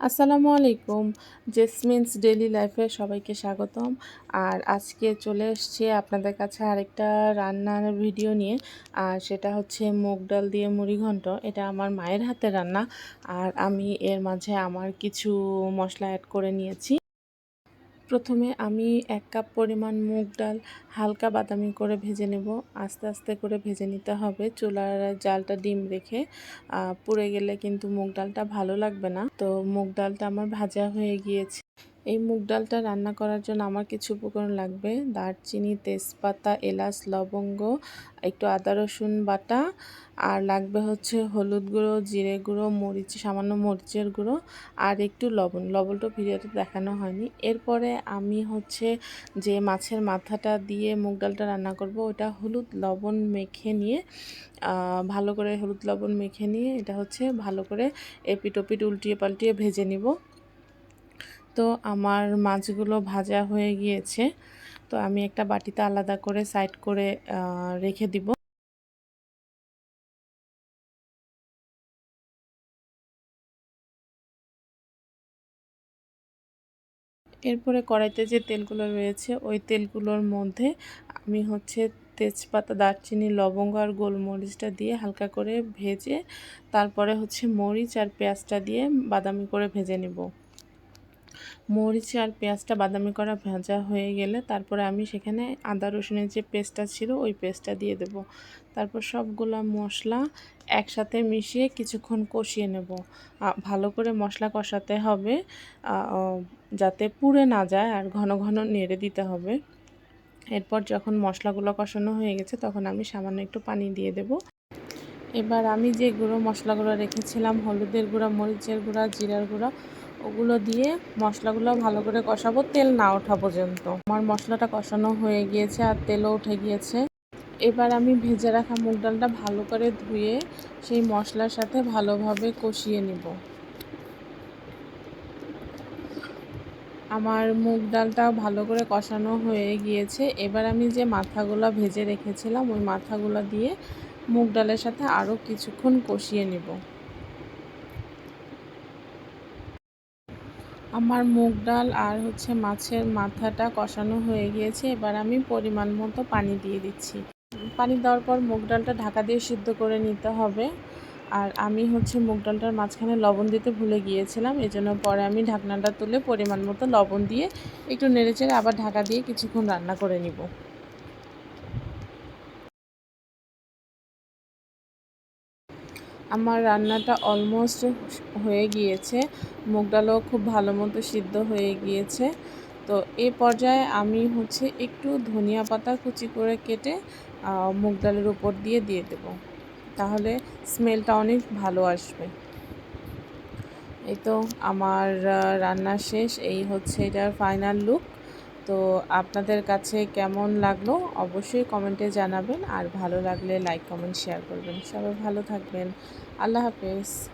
আসসালামু আলাইকুম। জেসমিনস ডেলি লাইফে সবাইকে স্বাগতম। আর আজকে চলে এসছে আপনাদের কাছে আরেকটা রান্নার ভিডিও নিয়ে। আর সেটা হচ্ছে মুগ ডাল দিয়ে মুড়ি ঘন্ট। এটা আমার মায়ের হাতে রান্না। আর আমি এর মাঝে আমার কিছু মশলা অ্যাড করে নিয়েছি। প্রথমে আমি এক কাপ পরিমাণ মুগ ডাল হালকা বাদামি করে ভেজে নেব। আস্তে আস্তে করে ভেজে নিতে হবে। চুলার জালটা ডিম রেখে পুড়ে গেলে কিন্তু মুগ ডালটা ভালো লাগবে না। তো মুগ ডালটা আমার ভাজা হয়ে গিয়েছে। এই মুগ ডালটা রান্না করার জন্য আমার কিছু উপকরণ লাগবে। দারচিনি, তেজপাতা, এলাচ, লবঙ্গ, একটু আদা, রসুন বাটা, আর লাগবে হচ্ছে হলুদ গুঁড়ো, জিরে গুঁড়ো, মরিচ, সামান্য মরিচের গুঁড়ো, আর একটু লবণ। লবণটা ভিডিওতে দেখানো হয়নি। এরপরে আমি হচ্ছে যে মাছের মাথাটা দিয়ে মুগ ডালটা রান্না করব, ওটা হলুদ লবণ মেখে নিয়ে ভালো করে হলুদ লবণ মেখে নিয়ে, এটা হচ্ছে ভালো করে এপিট ওপিট উল্টিয়ে পাল্টিয়ে ভেজে নিব। তো আমার মাছগুলো ভাজা হয়ে গিয়েছে। তো আমি একটা বাটিতে আলাদা করে সাইড করে রেখে দিব। এরপরে কড়াইতে যে তেলগুলো রয়েছে, ওই তেলগুলোর মধ্যে আমি হচ্ছে তেজপাতা, দারচিনি, লবঙ্গ আর গোলমরিচটা দিয়ে হালকা করে ভেজে, তারপরে হচ্ছে মরিচ আর পেঁয়াজটা দিয়ে বাদামি করে ভেজে নেব। মরিচ আর পেঁয়াজটা বাদামি করা ভাজা হয়ে গেলে তারপরে আমি সেখানে আদা রসুনের যে পেস্টটা ছিল ওই পেস্টটা দিয়ে দেব। তারপর সবগুলো মশলা একসাথে মিশিয়ে কিছুক্ষণ কষিয়ে নেব। ভালো করে মশলা কষাতে হবে। যাতে পুড়ে না যায় আর ঘন ঘন নেড়ে দিতে হবে। এরপর যখন মশলাগুলো কষানো হয়ে গেছে তখন আমি সামান্য একটু পানি দিয়ে দেব। এবার আমি যে গুঁড়ো মশলাগুলো রেখেছিলাম, হলুদের গুঁড়া, মরিচের গুঁড়া, জিরার গুঁড়া ওগুলো দিয়ে মশলাগুলো ভালো করে কষাবো, তেল না ওঠা পর্যন্ত। আমার মশলাটা কষানো হয়ে গিয়েছে আর তেলও উঠে গিয়েছে। এবার আমি ভেজে রাখা মুগ ডালটা ভালো করে ধুয়ে সেই মশলার সাথে ভালোভাবে কষিয়ে নিব। আমার মুগ ডালটা ভালো করে কষানো হয়ে গিয়েছে। এবার আমি যে মাথাগুলো ভেজে রেখেছিলাম, ওই মাথাগুলো দিয়ে মুগ ডালের সাথে আরও কিছুক্ষণ কষিয়ে নেব। আমার মুগ ডাল আর হচ্ছে মাছের মাথাটা কষানো হয়ে গিয়েছে, এবার আমি পরিমাণ মতো পানি দিয়ে দিচ্ছি। পানি দেওয়ার পর মুগ ডালটা ঢাকা দিয়ে সিদ্ধ করে নিতে হবে। আর আমি হচ্ছে মুগ ডালটার মাঝখানে লবণ দিতে ভুলে গিয়েছিলাম এই জন্য পরে আমি ঢাকনাটা তুলে পরিমাণ মতো লবণ দিয়ে একটু নেড়েচেড়ে আবার ঢাকা দিয়ে কিছুক্ষণ রান্না করে নিব। আমার রান্নাটা অলমোস্ট হয়ে গিয়েছে। মুগ ডালও খুব ভালো মতো সিদ্ধ হয়ে গিয়েছে। তো এ পর্যায়ে আমি হচ্ছে একটু ধনিয়া পাতা কুচি করে কেটে মুগ ডালের উপর দিয়ে দিয়ে দেব। তাহলে স্মেলটা অনেক ভালো আসবে। এই তো আমার রান্না শেষ। এই হচ্ছে এটার ফাইনাল লুক তো আপনাদের কাছে কেমন লাগল? অবশ্যই কমেন্টে জানাবেন। আর ভালো লাগলে লাইক কমেন্ট শেয়ার করবেন। সবাই ভালো থাকবেন। আল্লাহ হাফেজ।